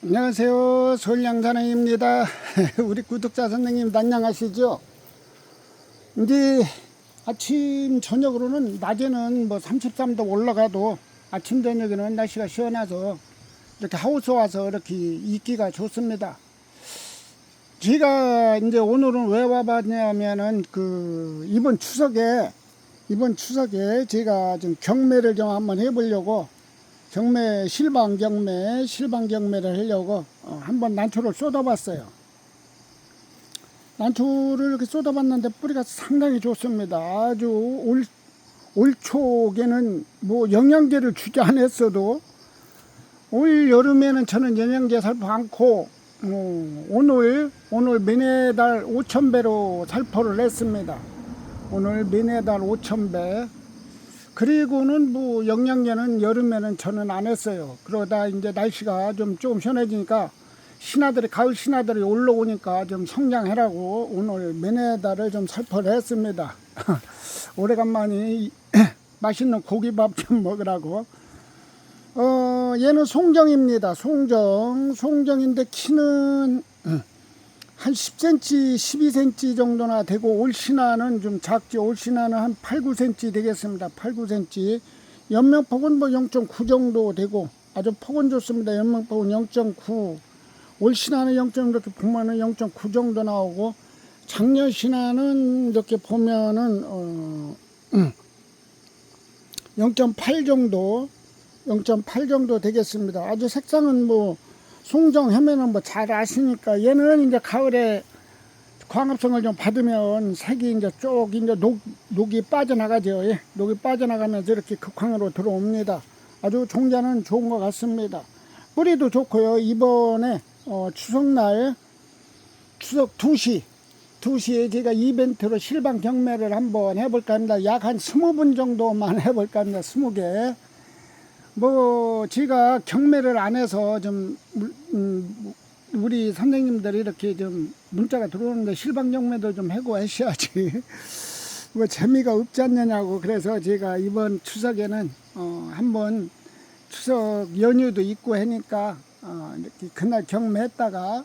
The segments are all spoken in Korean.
안녕하세요. 서울양산행입니다. 우리 구독자 선생님 안녕하시죠? 이제 아침 저녁으로는 낮에는 뭐 33도 올라가도 아침 저녁에는 날씨가 시원해서 이렇게 하우스 와서 이렇게 있기가 좋습니다. 제가 이제 오늘은 왜 와봤냐면은 그 이번 추석에 이번 추석에 제가 좀 경매를 좀 한번 해보려고 경매 실방 경매 실방 경매를 하려고 어, 한번 난초를 쏟아봤어요. 난초를 이렇게 쏟아봤는데 뿌리가 상당히 좋습니다. 아주 올, 올 초에는 뭐 영양제를 주지 않았어도 올 여름에는 저는 영양제 살포 않고 어, 오늘 오늘 미네달 5,000배로 살포를 했습니다. 오늘 미네달 5,000배 그리고는 뭐 영양제는 여름에는 저는 안 했어요. 그러다 이제 날씨가 좀 조금 시원해지니까 신하들이 가을 신하들이 올라오니까 좀 성장해라고 오늘 메네다를 좀 살포를 했습니다. 오래간만에 이- 맛있는 고기밥 좀 먹으라고. 어 얘는 송정입니다. 송정 송정인데 키는 한 10cm, 12cm 정도나 되고 올 신화는 좀 작죠. 올 신화는 한 8, 9cm 되겠습니다. 8, 9cm. 연명폭은 뭐 0.9 정도 되고 아주 폭은 좋습니다. 연명폭은 0.9. 올 신화는 0. 이렇게 보면은 0.9 정도 나오고 작년 신화는 이렇게 보면은 어 0.8 정도 0.8 정도 되겠습니다. 아주 색상은 뭐 송정 하면은 뭐 잘 아시니까 얘는 이제 가을에 광합성을 좀 받으면 색이 이제 쪽 이제 녹, 녹이 빠져나가죠. 예. 녹이 빠져나가면서 이렇게 극황으로 들어옵니다. 아주 종자는 좋은 것 같습니다. 뿌리도 좋고요. 이번에 어, 추석날 추석 2시 2시에 제가 이벤트로 실방 경매를 한번 해볼까 합니다. 약 한 20분 정도만 해볼까 합니다. 20개. 뭐 제가 경매를 안 해서 좀 음, 우리 선생님들이 이렇게 좀 문자가 들어오는데 실방 경매도 좀 하고 하셔야지 뭐 재미가 없지 않느냐고 그래서 제가 이번 추석에는 어 한번 추석 연휴도 있고 하니까 어 이렇게 그날 경매했다가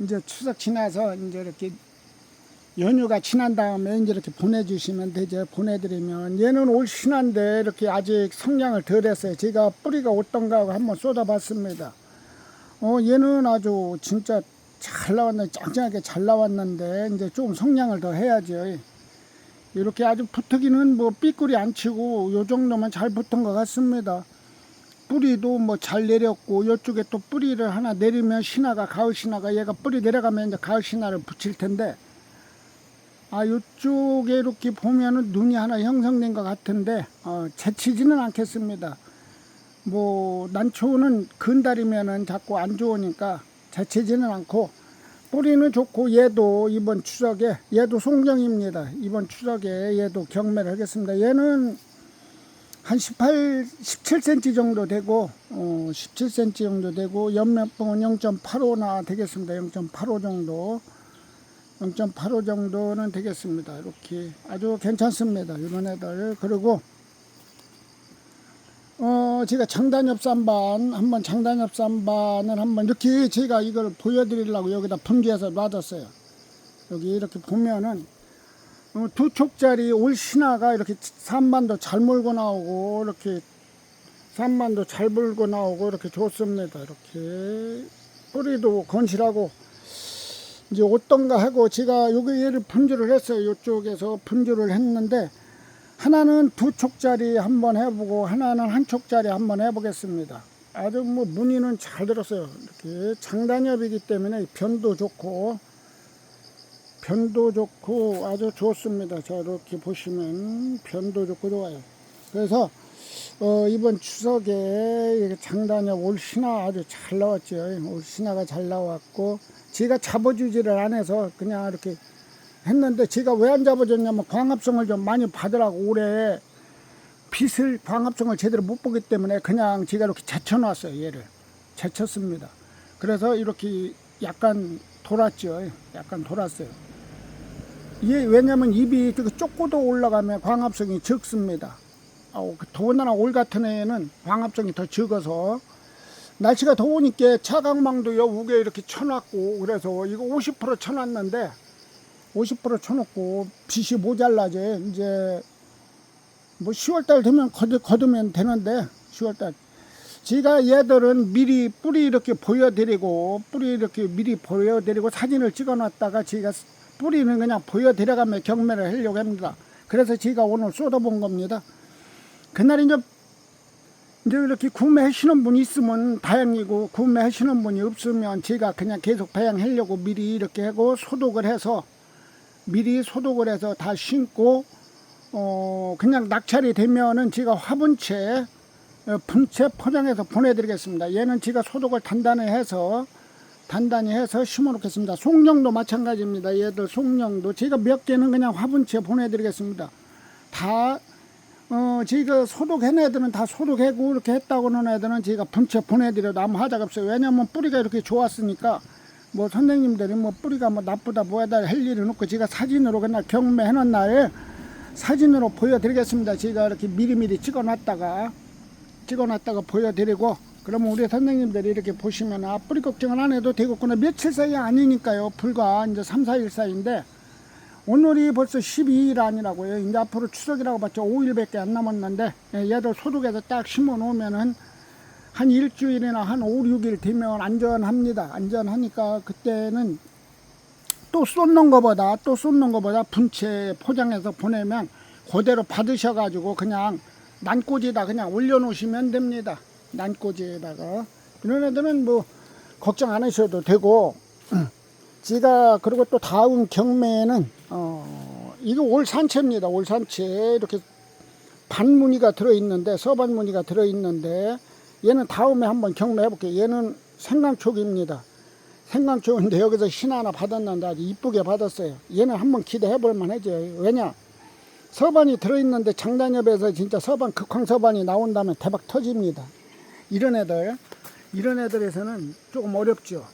이제 추석 지나서 이제 이렇게 연휴가 지난 다음에 이제 이렇게 보내주시면 되죠. 보내드리면 얘는 올 신한데 이렇게 아직 성장을 덜 했어요. 제가 뿌리가 어떤가 하고 한번 쏟아봤습니다. 어 얘는 아주 진짜 잘 나왔네. 짱짱하게 잘 나왔는데 이제 좀 성장을 더 해야죠. 이렇게 아주 붙기는 뭐 삐꾸리 안 치고 요 정도만 잘 붙은 것 같습니다. 뿌리도 뭐 잘 내렸고 이쪽에 또 뿌리를 하나 내리면 신화가 가을 신화가 얘가 뿌리 내려가면 이제 가을 신화를 붙일 텐데 아, 이쪽에 이렇게 보면은 눈이 하나 형성된 것 같은데, 어, 제치지는 않겠습니다. 뭐, 난초는 근달이면은 자꾸 안 좋으니까 제치지는 않고, 뿌리는 좋고, 얘도 이번 추석에, 얘도 송정입니다. 이번 추석에 얘도 경매를 하겠습니다. 얘는 한 18, 17cm 정도 되고, 어, 17cm 정도 되고, 옆면봉은 0.85나 되겠습니다. 0.85 정도. 0.85 정도는 되겠습니다. 이렇게 아주 괜찮습니다. 이런 애들. 그리고 어 제가 장단엽 쌈반 한번 장단엽 쌈반을 한번 이렇게 제가 이걸 보여드리려고 여기다 분기해서 놔뒀어요. 여기 이렇게 보면은 어, 두 촉짜리 올 신화가 이렇게 산반도 잘 몰고 나오고 이렇게 산반도 잘 불고 나오고 이렇게 좋습니다. 이렇게 뿌리도 건실하고 이제 어떤가 하고 제가 여기 얘를 분주를 했어요. 이쪽에서 분주를 했는데 하나는 두 촉짜리 한번 해보고 하나는 한 촉짜리 한번 해보겠습니다. 아주 뭐 무늬는 잘 들었어요. 이렇게 장단엽이기 때문에 변도 좋고 변도 좋고 아주 좋습니다. 자 이렇게 보시면 변도 좋고 좋아요. 그래서 어, 이번 추석에 장단엽 올 신화 아주 잘 나왔죠. 올 신화가 잘 나왔고 제가 잡아주지를 안 해서 그냥 이렇게 했는데 제가 왜 안 잡아줬냐면 광합성을 좀 많이 받으라고 올해 빛을 광합성을 제대로 못 보기 때문에 그냥 제가 이렇게 제쳐놨어요 얘를 제쳤습니다. 그래서 이렇게 약간 돌았죠. 약간 돌았어요. 이게 왜냐면 입이 쪼꼬도 올라가면 광합성이 적습니다. 어, 더군다나 올 같은 애는 광합성이 더 적어서 날씨가 더우니까 차광망도 여 우게 이렇게 쳐놨고 그래서 이거 50% 쳐놨는데 50% 쳐놓고 빛이 모자라지 이제 뭐 10월달 되면 거두, 거두 면 되는데 10월달 제가 얘들은 미리 뿌리 이렇게 보여드리고 뿌리 이렇게 미리 보여드리고 사진을 찍어놨다가 제가 뿌리는 그냥 보여드려가며 경매를 하려고 합니다. 그래서 제가 오늘 쏟아본 겁니다. 그날 이제 이제 이렇게 구매하시는 분이 있으면 다행이고 구매하시는 분이 없으면 제가 그냥 계속 배양하려고 미리 이렇게 하고 소독을 해서 미리 소독을 해서 다 심고 어 그냥 낙찰이 되면은 제가 화분채 어, 분채 포장해서 보내드리겠습니다. 얘는 제가 소독을 단단히 해서 단단히 해서 심어놓겠습니다. 송령도 마찬가지입니다. 얘들 송령도 제가 몇 개는 그냥 화분채 보내드리겠습니다. 다 어, 제가 소독한 애들은 다 소독하고 이렇게 했다고 하는 애들은 제가 분채 보내드려도 아무 하자가 없어요. 왜냐면 뿌리가 이렇게 좋았으니까 뭐 선생님들이 뭐 뿌리가 뭐 나쁘다 뭐하다 할 일은 없고 제가 사진으로 그냥 경매해 놓은 날에 사진으로 보여드리겠습니다. 제가 이렇게 미리미리 찍어놨다가 찍어놨다가 보여드리고 그러면 우리 선생님들이 이렇게 보시면 아 뿌리 걱정을 안 해도 되겠구나. 며칠 사이 아니니까요. 불과 이제 3, 4일 사이인데 오늘이 벌써 12일 아니라고요. 이제 앞으로 추석이라고 봤죠. 5일밖에 안 남았는데 예, 얘들 소독해서 딱 심어 놓으면은 한 일주일이나 한 5, 6일 되면 안전합니다 안전하니까 그때는 또 쏟는 거보다 또 쏟는 거보다 분채 포장해서 보내면 그대로 받으셔가지고 그냥 난꽂이다 그냥 올려놓으시면 됩니다. 난꽂이에다가 이런 애들은 뭐 걱정 안 하셔도 되고 제가 그리고 또 다음 경매에는 어 이거 올 산채입니다. 올 산채 이렇게 반무늬가 들어있는데 서반무늬가 들어있는데 얘는 다음에 한번 경매해 볼게요. 얘는 생강촉입니다. 생강촉인데 여기서 신 하나 받았는데 아주 이쁘게 받았어요. 얘는 한번 기대해 볼 만하죠. 왜냐 서반이 들어있는데 장단엽에서 진짜 서반 극황 서반이 나온다면 대박 터집니다. 이런 애들 이런 애들에서는 조금 어렵죠.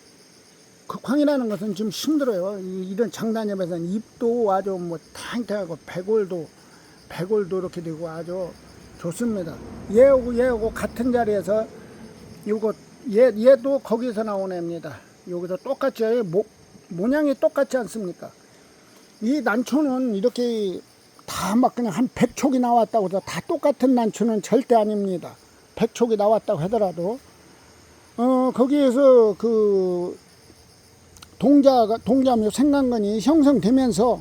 극황이라는 것은 좀 힘들어요. 이- 이런 장단엽에서는 잎도 아주 뭐 탱탱하고 배골도 배골도 이렇게 되고 아주 좋습니다. 얘하고 얘하고 같은 자리에서 요거 얘 얘도 거기서 나온 애입니다. 여기서 똑같이 모, 모양이 똑같지 않습니까? 이 난초는 이렇게 다 막 그냥 한 100촉이 나왔다고 해서 다 똑같은 난초는 절대 아닙니다. 100촉이 나왔다고 하더라도 어 거기에서 그 동자가 동자묘 생강근이 형성되면서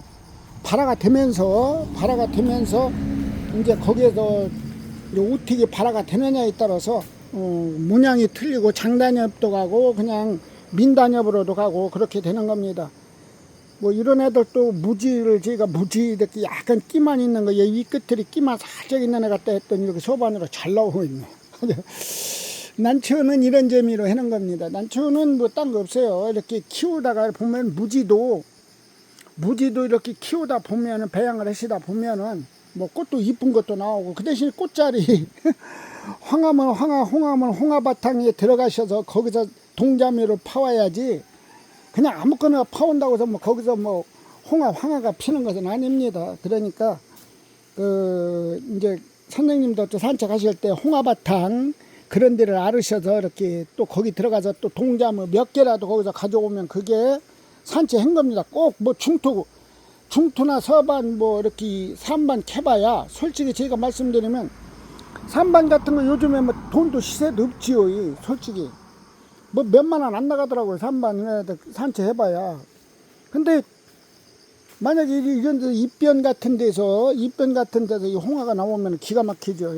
발화가 되면서 발화가 되면서 이제 거기에서 어떻게 발화가 되느냐에 따라서 어, 문양이 틀리고 장단엽도 가고 그냥 민단엽으로도 가고 그렇게 되는 겁니다. 뭐 이런 애들 또 무지를 제가 무지 이렇게 약간 끼만 있는 거, 얘 위끝들이 끼만 살짝 있는 애 같다 했더니 이렇게 소반으로 잘 나오고 있네. 난초는 이런 재미로 해는 겁니다. 난초는 뭐 딴 거 없어요. 이렇게 키우다가 보면 무지도 무지도 이렇게 키우다 보면은 배양을 하시다 보면은 뭐 꽃도 이쁜 것도 나오고 그 대신 꽃자리 황하면 황하 홍하면 홍화바탕에 들어가셔서 거기서 동자미를 파와야지 그냥 아무거나 파온다고 해서 뭐 거기서 뭐 홍화 황화가 피는 것은 아닙니다. 그러니까 그 이제 선생님도 또 산책하실 때 홍화바탕 그런 데를 알으셔서 이렇게 또 거기 들어가서 또 동자무 몇 개라도 거기서 가져오면 그게 산책한 겁니다. 꼭 뭐 중투 중투나 서반 뭐 이렇게 삼반 캐봐야 솔직히 제가 말씀드리면 삼반 같은 거 요즘에 뭐 돈도 시세도 없지요. 이 솔직히 뭐 몇만 원 안 나가더라고요. 삼반 산책해봐야. 근데 만약에 이- 이런 데 입변 같은 데서 입변 같은 데서 이 홍화가 나오면 기가 막히죠.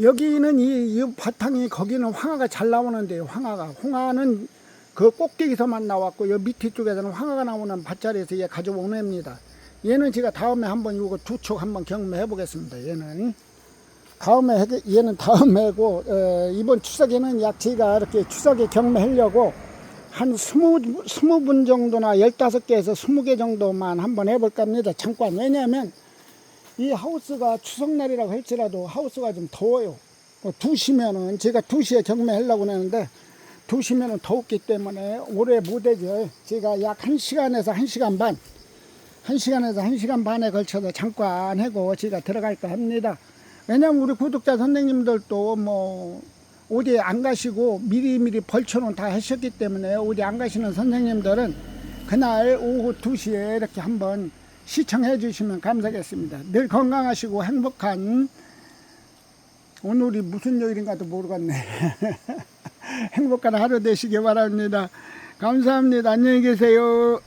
여기는 이, 이 바탕이 거기는 황화가 잘 나오는데요. 황화가 홍화는 그 꼭대기서만 나왔고 여 밑에 쪽에서는 황화가 나오는 밭자리에서 얘 가져온 애입니다. 얘는 제가 다음에 한번 이거 두촉 한번 경매해 보겠습니다. 얘는 다음에 해- 얘는 다음에고 어, 이번 추석에는 약 제가 이렇게 추석에 경매하려고 한 스무 스무 분 정도나 열다섯 개에서 스무 개 정도만 한번 해볼까 합니다. 잠깐 왜냐하면 이 하우스가 추석날이라고 할지라도 하우스가 좀 더워요. 어, 2시면은 제가 2시에 경매하려고 하는데 2시면은 더웠기 때문에 오래 못해죠. 제가 약 1시간에서 1시간 반, 1시간에서 1시간 반에 걸쳐서 잠깐 하고 제가 들어갈까 합니다. 왜냐면 우리 구독자 선생님들도 뭐 어디 안 가시고 미리미리 벌초는 다 하셨기 때문에 어디 안 가시는 선생님들은 그날 오후 2시에 이렇게 한번 시청해 주시면 감사하겠습니다. 늘 건강하시고 행복한 오늘이 무슨 요일인가도 모르겠네. 행복한 하루 되시기 바랍니다. 감사합니다. 안녕히 계세요.